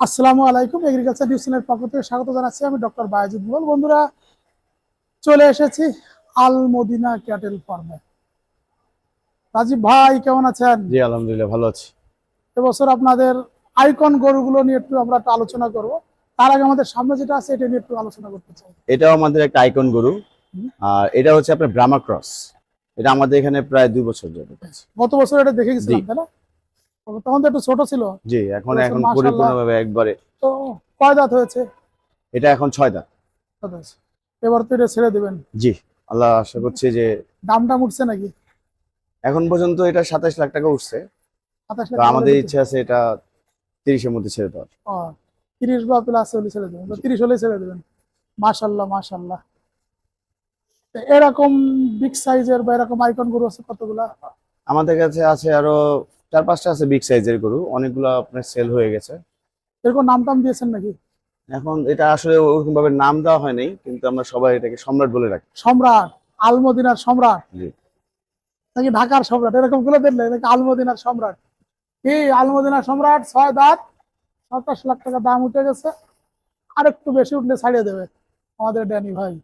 আসসালামু আলাইকুম এগ্রিকালচার নিউজের পক্ষ থেকে স্বাগত জানাচ্ছি আমি ডক্টর বায়াজুদ মুগল। বন্ধুরা চলে এসেছি আল মদিনা ক্যাটেল ফার্মে রাজীব ভাই কেমন আছেন? জি আলহামদুলিল্লাহ ভালো আছি। এবছর আপনাদের আইকন গরুগুলো নিয়ে একটু আমরা একটু আলোচনা করব। তার আগে আমাদের সামনে যেটা আছে এটা নিয়ে একটু আলোচনা করতে চাই। এটাও আমাদের একটা আইকন গরু। আর এটা হচ্ছে আপনার ব্রাহ্মা ক্রস এটা আমাদের এখানে প্রায় দুই বছর যাবে গত বছর এটা দেখে গেছিলাম তাই না? তখন তো একটু ছোট ছিল। জি এখন এখন পরিপূর্ণভাবে একবারে। তো কয় দাঁত হয়েছে? এটা এখন ছয় দাঁত। এবার তো এটা ছেড়ে দেবেন। জি আল্লাহ আশা করছি যে দামটা উঠছে নাকি? এখন পর্যন্ত এটা সাতাশ লাখ টাকা উঠছে। তো আমাদের ইচ্ছা আছে এটা তিরিশের মধ্যে ছেড়ে দেওয়ার। তিরিশ বা প্লাস হলে ছেড়ে দেবেন। তিরিশ হলে ছেড়ে দেবেন। মাশাল্লাহ মাশাল্লাহ এরকম বিগ সাইজের বা এরকম আইকন গরু আছে কতগুলা? আমাদের কাছে আছে আরও চার পাঁচটা আছে বিগ সাইজের গরু অনেকগুলো আপনার সেল হয়ে গেছে। এরকম নাম টাম দিয়েছেন নাকি? এখন এটা আসলে ওরকম ভাবে নাম দেওয়া হয় নাই কিন্তু আমরা সবাই এটাকে সম্রাট বলে রাখি সম্রাট আলমদিনার সম্রাট? নাকি ঢাকার সম্রাট? এরকমগুলো দেখলে নাকি আলমদিনার সম্রাট? কি আলমদিনার সম্রাট ছয় দাঁত সাতাশ লাখ টাকা দাম উঠে গেছে। আর একটু বেশি উঠলে ছাড়িয়ে দেবে আমাদের ড্যানি ভাই।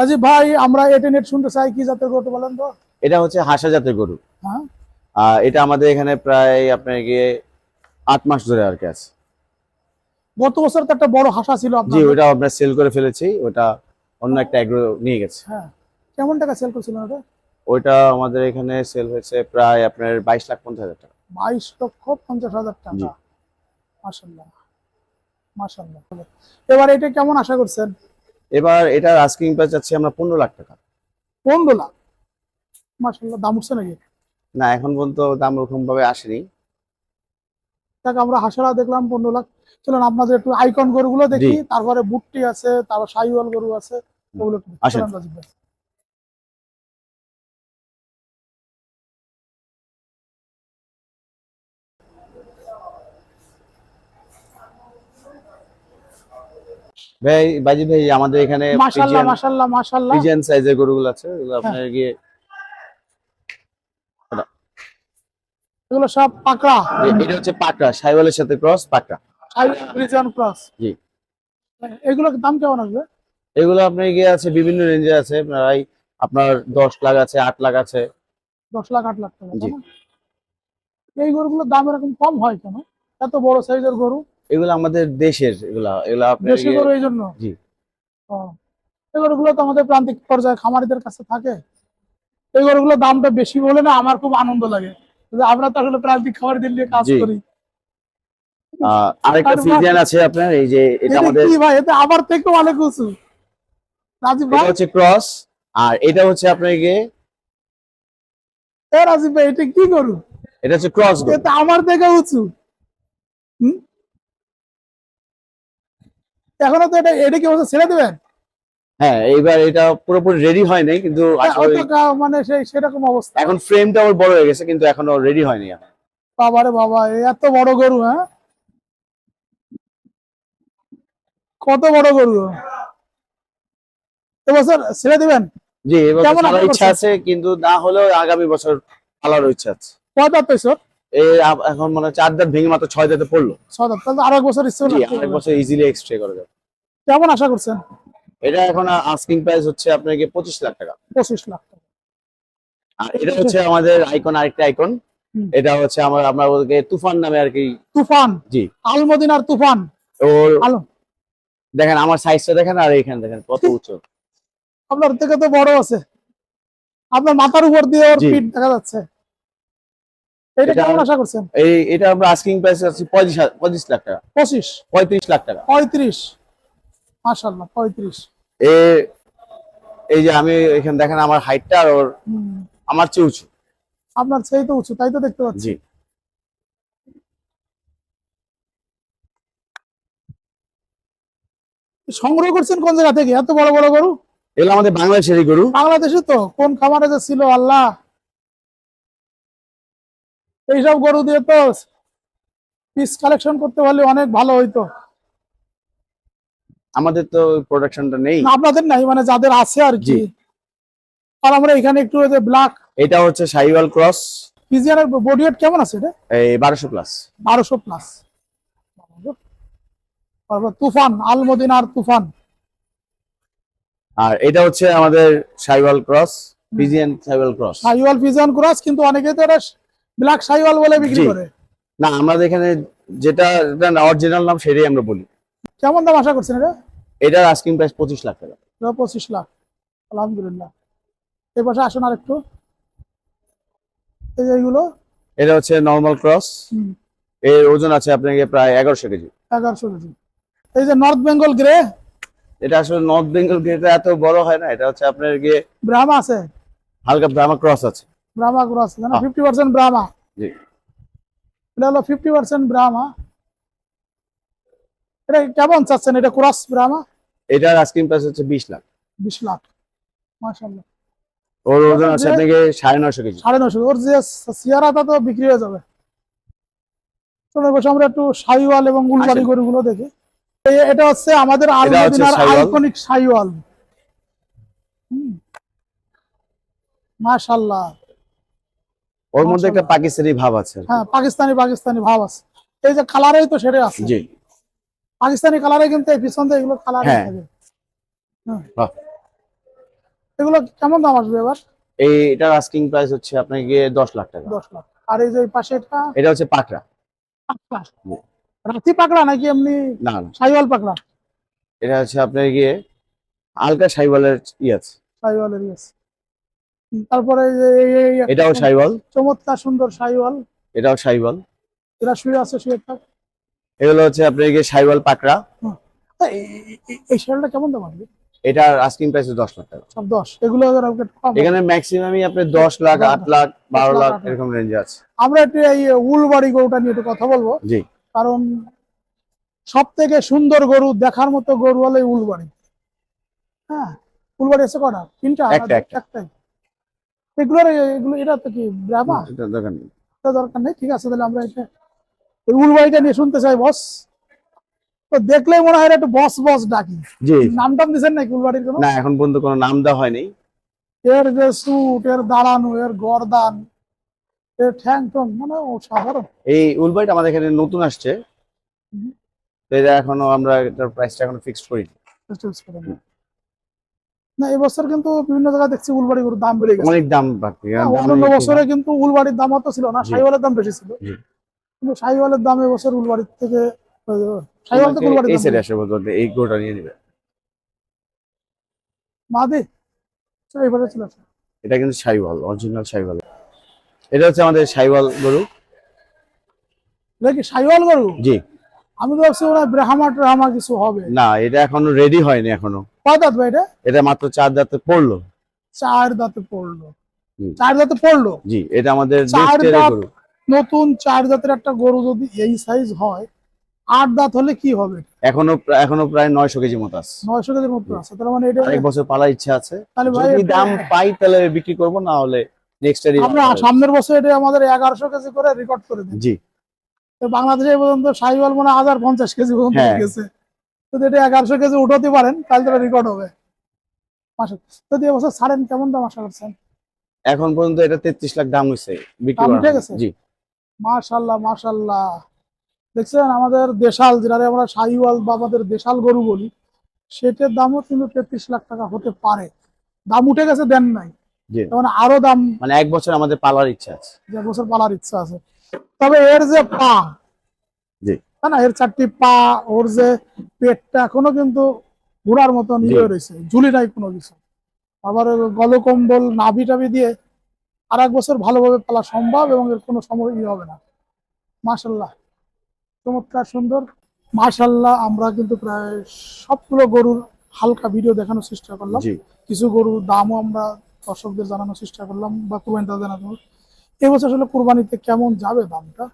রাজীব ভাই আমরা এটে নেট শুনতে চাই কি জাতের গরু বলেন তো। এটা হচ্ছে হাসা জাতের গরু। হ্যাঁ। এটা আমাদের এখানে প্রায় আপনার গিয়ে আট মাস ধরে আর কি আছে। গত বছর তো একটা বড় হাসা ছিল জি ওটা আপনার সেল করে ফেলেছি ওটা অন্য একটা এগ্রো নিয়ে গেছে। হ্যাঁ। কেমন টাকা সেল করছিলেন ওটা? ওইটা আমাদের এখানে সেল হয়েছে প্রায় আপনার বাইশ লাখ পঞ্চাশ হাজার টাকা। বাইশ লক্ষ পঞ্চাশ হাজার। টাকা। মাসাল্লাহ মাসাল্লাহ এবার এটা কেমন আশা করছেন? এবার এটার আস্কিং প্রাইস যাচ্ছে আমরা পনেরো লাখ টাকা। পনেরো লাখ? মাসাল্লাহ দাম উঠছে নাকি? না এখন পর্যন্ত দাম ওরকম ভাবে আসেনি। তাকে আমরা হাসারা দেখলাম পনেরো লাখ। চলুন আপনাদের একটু আইকন গরুগুলো দেখি। তারপরে বুটটি আছে তারপর সাইওয়াল গরু আছে। ওগুলো। আসেন। ভাই। বাজি ভাই আমাদের এখানে মাশাল্লাহ মাশাল্লাহ পিজিয়ান সাইজের গরুগুলো আছে ওগুলো আপনার গিয়ে এগুলো সব পাকড়া। এটা হচ্ছে পাকড়া সাইওয়ালের সাথে ক্রস পাকড়া। ক্রস জি। এগুলোর দাম কেমন আসবে? এগুলো আপনার গিয়ে আছে বিভিন্ন রেঞ্জে আছে প্রায় আপনার দশ লাখ আছে আট লাখ আছে। দশ লাখ আট লাখ টাকা জি। এই গরুগুলোর দাম এরকম কম হয় কেন? এত বড় সাইজের গরু। এগুলো আমাদের দেশের এগুলা এগুলা আপনার দেশি গরু এই জন্য? জি। ও, এই গরুগুলো তো আমাদের প্রান্তিক পর্যায়ে খামারিদের কাছে থাকে। এই গরুগুলোর দামটা বেশি বলে না আমার খুব আনন্দ লাগে। আমরা তো আসলে প্রান্তিক খামারিদের নিয়ে কাজ করি। আরেকটা আর বা- ফিজিয়ান আছে আপনার এই যে এটা এটা আমাদের কি ভাই? এতে আমার থেকেও অনেক উঁচু। রাজীব এটা ভাই? হচ্ছে ক্রস আর এটা হচ্ছে আপনার গিয়ে এ রাজীব ভাই এটা কি গরু? এটা হচ্ছে ক্রস এতে আমার থেকে উঁচু। হুম? এখনও তো এটা এটা কি অবস্থা? ছেড়ে দেবেন? হ্যাঁ এইবার এটা পুরোপুরি রেডি হয় নাই কিন্তু কা- মানে সেই সেরকম অবস্থা। এখন ফ্রেমটা ওর বড় হয়ে গেছে কিন্তু এখনও রেডি হয়নি বাবারে বাবা এত বড় গরু হ্যাঁ? কত বড় গরু? এবছর ছেড়ে দিবেন? জি এবার ইচ্ছা আছে কিন্তু না হলেও আগামী বছর পালার ইচ্ছা আছে। কয় দাঁত পেয়েছ এই এখন মানে চার দাঁত ভেঙে মাত্র ছয় দাঁতে পড়ল। ছয় দাঁত তাহলে আরও এক বছর। আরেক বছর ইজিলি এক্সট্রে করা যাবে কেমন আশা করছেন? এটা এখন আস্কিং প্রাইস হচ্ছে আপনাকে পঁচিশ লাখ টাকা। পঁচিশ লাখ টাকা। আর এটা হচ্ছে আমাদের আইকন আরেকটা আইকন এটা হচ্ছে আমার আমরা ওকে তুফান নামে আর কি তুফান? জি। আলমদিনার তুফান? ওর আলো। দেখেন আমার সাইজটা দেখেন আর এখানে দেখেন কত উঁচু। আপনার থেকে তো বড় আছে। আপনার মাথার উপর দিয়ে ওর পিঠ দেখা যাচ্ছে। এটা এটা কেমন আমার- আশা করছেন? এই এটা আমরা আস্কিং প্রাইস আছে পঁচিশ হা- পঁচিশ লাখ টাকা। পঁচিশ? পঁয়ত্রিশ লাখ টাকা। পঁয়ত্রিশ। মাসাল্লাহ পঁয়ত্রিশ। এ এই যে আমি এখানে দেখেন আমার হাইটটা আর ওর আমার চেয়ে উঁচু। আপনার সেই তো উঁচু তাই তো দেখতে পাচ্ছি। জি। সংগ্রহ করছেন কোন জায়গা থেকে? এত বড় বড় গরু? এগুলো আমাদের বাংলাদেশেরই গরু। বাংলাদেশে তো? কোন খামারে যে ছিল? আল্লাহ। এইসব গরু দিয়ে তো পিস কালেকশন করতে পারলে অনেক ভালো হইতো। আমাদের তো প্রোডাকশনটা নেই। আপনাদের নাই মানে যাদের আছে আর কি। আর আমরা এখানে একটু ব্ল্যাক এটা হচ্ছে সাইওয়াল ক্রস পিজিয়ানের বডি ওয়েট কেমন আছে এটা? এই বারোশো প্লাস বারোশো প্লাস তারপর তুফান আলমদিনার তুফান। আর এটা হচ্ছে আমাদের Sahiwal cross pigeon Sahiwal cross Sahiwal pigeon cross কিন্তু অনেকে তো এটা ব্ল্যাক সাইওয়াল বলে বিক্রি করে। না আমাদের এখানে যেটা অরিজিনাল নাম সেটাই আমরা বলি। কেমন দাম আশা করছেন এটা? এটার আস্কিং প্রাইস পঁচিশ লাখ টাকা। পঁচিশ লাখ। আলহামদুলিল্লাহ। এই পাশে আসুন আর একটু এই যে এইগুলো? এটা হচ্ছে নর্মাল ক্রস এর ওজন আছে আপনাকে প্রায় এগারোশো কেজি। এগারোশো কেজি। এই যে নর্থ বেঙ্গল গ্রে এটা আসলে নর্থ বেঙ্গল গেটা এত বড় হয় না এটা হচ্ছে আপনার গিয়ে ব্রাহ্মা আছে? হালকা ব্রাহ্মা ক্রস আছে। ব্রাহ্মা ক্রস আছে না। ফিফটি পার্সেন্ট ব্রাহ্মা জি। এটা হলো ফিফটি পার্সেন্ট ব্রাহ্মা এটা কেমন চাচ্ছেন? এটা ক্রস ব্রাহ্মা এটার আস্কিং প্রাইস হচ্ছে বিশ লাখ। বিশ লাখ। মাসাল্লাহ ওর ওজন আছে আপনাকে সাড়ে নশো কেজি। সাড়ে নশো ওর যে সিয়ারাটা তো বিক্রি হয়ে যাবে। চলো বসে আমরা একটু সাইওয়াল এবং উলবাড়ি আসেন। গরুগুলো দেখি। এটা হচ্ছে আমাদের আলমদিনার। আইকনিক সাইওয়াল। মাশাল্লাহ ওর মধ্যে একটা পাকিস্তানি ভাব আছে হ্যাঁ পাকিস্তানি পাকিস্তানি ভাব আছে। এই যে কালারেই তো সেটাই আছে। জি। পাকিস্তানি কালারে কিন্তু এই পিছন দিয়ে এগুলো কালার হ্যাঁ। থাকে। হ্যাঁ। এগুলো কেমন দাম আসবে এবার? এই এটার আস্কিং প্রাইস হচ্ছে আপনাকে গিয়ে দশ লাখ টাকা। দশ লাখ। আর এই যে পাশে এটা এটা হচ্ছে পাকড়া। পাকড়া। রাতি পাকড়া নাকি এমনি না না। সাইওয়াল পাকড়া? এটা হচ্ছে আপনার গিয়ে আলকা সাইওয়ালের ই আছে। সাইওয়ালের ইয়েস তারপরে এই এই- এই এটাও সাইওয়াল? চমৎকার সুন্দর সাইওয়াল। এটাও সাইওয়াল? এরা শুয়ে আছে শুয়ে থাক। এগুলো হচ্ছে আপনার গিয়ে সাইওয়াল পাকড়া। এই- এই- এই- এই শালটা কেমন দাম আসবে? এটার আস্কিং প্রাইস দশ লাখ টাকা। সব দশ। এগুলো এখানে ম্যাক্সিমামই আপনার দশ লাখ আট লাখ বারো লাখ। এরকম রেঞ্জে আছে। আমরা একটু এই উলবাড়ি গরুটা নিয়ে একটু কথা বলব। জি। কারণ সব থেকে সুন্দর গরু দেখার মতো গরু হলো উলবাড়ি। হ্যাঁ উলবাড়ি আছে কটা? তিনটা? একটা, একটা। একটাই। এগুলোর এগুলো এটা তো কি এটা দরকার নেই। এটা দরকার নেই? ঠিক আছে তাহলে আমরা এটা এই উলবাড়িটা নিয়ে শুনতে চাই বস। তো দেখলেই মনে হয় একটু বস বস ডাকি। জি। নাম টাম দিচ্ছেন নাকি উলবাড়ির কোনো? না এখন পর্যন্ত কোনো নাম দেওয়া হয়নি এর যে সুট এর দাঁড়ানো এর গরদান এর ঠ্যাং টং মানে অসাধারণ। এই উলবাইট আমাদের এখানে নতুন আসছে। তো এটা এখনও আমরা এটার প্রাইসটা এখনও ফিক্সড করিনি। করে না। এবছর কিন্তু বিভিন্ন জায়গায় দেখছি উলবাড়ি গরুর দাম বেড়ে গেছে। অনেক দাম বাড়তি হ্যাঁ, অন্যান্য বছরে কিন্তু উলবাড়ির দাম অত ছিল না জি। সাইওয়ালের দাম বেশি ছিল। কিন্তু সাইওয়ালের দাম এবছর উলবাড়ির থেকে সাইওয়াল থেকে উলবাড়ির এই দাম সাইডে আসে বলতে এই গোটা নিয়ে নিবে। মাদি চলে আসো। এটা কিন্তু সাইওয়াল অরিজিনাল সাইওয়াল এটা হচ্ছে আমাদের সাইওয়াল গরু। এটা কি সাইওয়াল গরু? জি। আমি তো ভাবছি ওরা ব্রাহ্মা ট্রাহ্মা কিছু হবে। না এটা এখনও রেডি হয়নি এখনও। কয় দাঁত ভাই এটা? এটা মাত্র চার দাঁতে পড়ল। চার দাঁতে পড়ল। চার দাঁতে পড়ল? জি এটা আমাদের চার দাঁত নতুন চার দাঁতের একটা গরু যদি এই সাইজ হয় আট দাঁত হলে কি হবে? এখনও এখনও প্রায় নয়শো কেজি মতো আছে। নয়শো কেজির মতো আছে তার মানে এটা আরেক বছর পালার ইচ্ছা আছে। তাহলে ভাই দাম পাই তাহলে বিক্রি করব না হলে নেক্সট আমরা সামনের বছর এটা আমাদের এগারোশো কেজি করে রেকর্ড করে দিই। জি। বাংলাদেশে পর্যন্ত সাইওয়াল মনে হাজার পঞ্চাশ কেজি পর্যন্ত হ্যাঁ। গেছে। যদি এটা এগারোশো কেজি উঠাতে পারেন তাহলে তো রেকর্ড হবে। মাসে যদি এবছর ছাড়েন কেমন দাম আশা করছেন? এখন পর্যন্ত এটা তেত্রিশ লাখ দাম হয়েছে বিক্রি? জি। মাশাল্লাহ মাশাল্লাহ দেখছেন আমাদের দেশাল যেটা আমরা সাইওয়াল বা আমাদের দেশাল গরু বলি সেটার দামও কিন্তু তেত্রিশ লাখ টাকা হতে পারে। দাম উঠে গেছে দেন নাই। মানে আরও দাম মানে এক বছর আমাদের পালার ইচ্ছা আছে। এক বছর পালার ইচ্ছা আছে। তবে এর যে পা না এর চারটি পা ওর যে পেটটা এখনও কিন্তু ঘোড়ার মতন। ইয়ে রয়েছে ঝুলি নাই কোনো কিছু। আবার গলকম্বল নাভি টাভি দিয়ে আর এক বছর ভালোভাবে পালা সম্ভব এবং এর কোনো সময় ইয়ে হবে না। মাশাল্লাহ চমৎকার সুন্দর। মাশাল্লাহ আমরা কিন্তু প্রায় সবগুলো গরুর হালকা ভিডিও দেখানোর চেষ্টা করলাম। কিছু গরুর দামও আমরা দর্শকদের জানানোর চেষ্টা করলাম বা কুরবানিটা জানানো এবছর আসলে কুরবানিতে কেমন যাবে দামটা?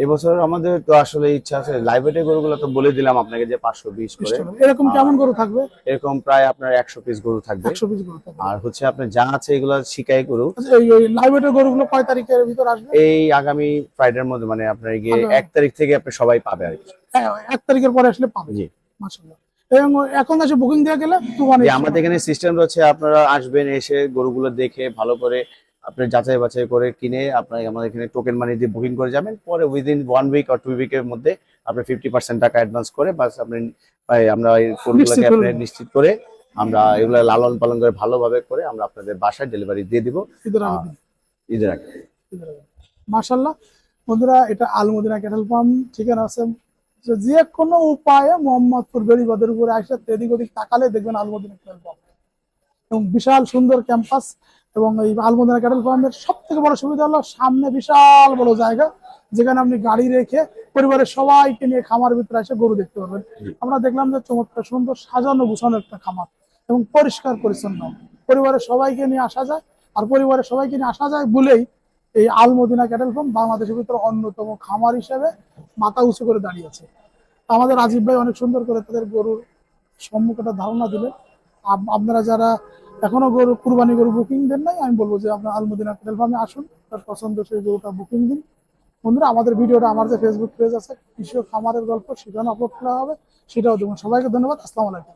এবছর আমাদের তো আসলে ইচ্ছা আছে লাইব্রেরি গরুগুলো তো বলে দিলাম আপনাকে যে পাঁচশো বিশ করে। এরকম কেমন গরু থাকবে? এরকম প্রায় আপনার একশো পিস গরু থাকবে। একশো পিস গরু আর হচ্ছে আপনার যা আছে এগুলো শিকাই গরু। আচ্ছা, এই এই লাইব্রেরির গরুগুলো কয় তারিখের ভিতর আসবে? এই আগামী ফ্রাইডের মধ্যে মানে আপনার গিয়ে আগামী- এক তারিখ থেকে আপনি সবাই পাবে আর কি। হ্যাঁ, এক তারিখের পরে আসলে পাবে। জি। মাশাআল্লাহ। এখন এসে বুকিং দিয়ে গেলে আমাদের এখানে সিস্টেম রয়েছে আপনারা আসবেন এসে গরুগুলো দেখে ভালো করে আপনি যাচাই বাছাই করে কিনে আপনার আমাদের এখানে টোকেন মানি দিয়ে বুকিং করে যাবেন। পরে উইদিন ওয়ান উইক আর টু উইকের মধ্যে আপনি ফিফটি পার্সেন্ট টাকা অ্যাডভান্স করে বাস আপনি আমরা এই নিশ্চিত আপনি নিশ্চিত করে আমরা এগুলো লালন পালন করে ভালোভাবে করে আমরা আপনাদের বাসায় ডেলিভারি দিয়ে দিব। ঈদের আগে। মাশাল্লাহ বন্ধুরা এটা আলমদিনা ক্যাটেল ফার্ম ঠিকানা আছে। যে কোনো উপায়ে মোহাম্মদপুর বেড়িবাদের উপরে আসে এদিক ওদিক তাকালে দেখবেন আলমদিনা ক্যাটেল ফার্ম এবং বিশাল সুন্দর ক্যাম্পাস এবং এই আলমদিনা ক্যাটেল ফার্মের সব থেকে বড় সুবিধা হলো সামনে বিশাল বড় জায়গা যেখানে আপনি গাড়ি রেখে পরিবারের সবাইকে নিয়ে খামার ভিতরে এসে গরু দেখতে পারবেন। আমরা দেখলাম যে চমৎকার সুন্দর সাজানো গুছানো একটা খামার এবং পরিষ্কার পরিচ্ছন্ন। পরিবারের সবাইকে নিয়ে আসা যায় আর পরিবারের সবাইকে নিয়ে আসা যায় বলেই এই আলমদিনা ক্যাটেল ফার্ম বাংলাদেশের ভিতরে অন্যতম খামার হিসেবে মাথা উঁচু করে দাঁড়িয়েছে আমাদের রাজীব ভাই অনেক সুন্দর করে তাদের গরুর সম্মুখে একটা ধারণা দিলেন। আপ- আপনারা যারা এখনও গরু কুরবানি গরু বুকিং দেন নাই। আমি বলব যে আপনার আলমদিনা ক্যাটেল ফার্মে আসুন। তার পছন্দ সেই গরুটা বুকিং দিন। বন্ধুরা, আমাদের ভিডিওটা আমার যে ফেসবুক পেজ আছে কৃষক খামারের গল্প সেখানে আপলোড করা হবে। সেটাও দেখুন। সবাইকে ধন্যবাদ। আসসালামু আলাইকুম।